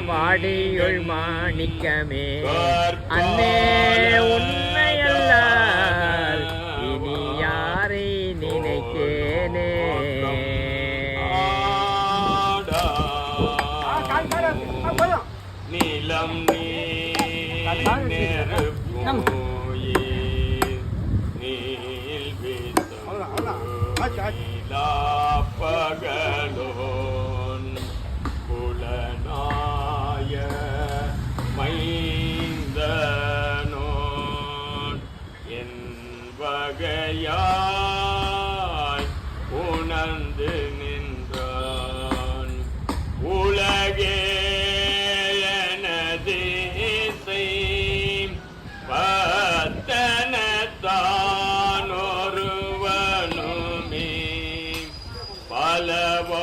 வாடியுள் மாணிக்கமே. அன்னே உண்மையல்லால் இனி யாரை நினைக்கேனே ஆடா. நிலம் நீர் நீல் பகையாய் உணர்ந்து நின்றான். உலகே எனது பத்தனத்தான் ஒருவனுமே பலவா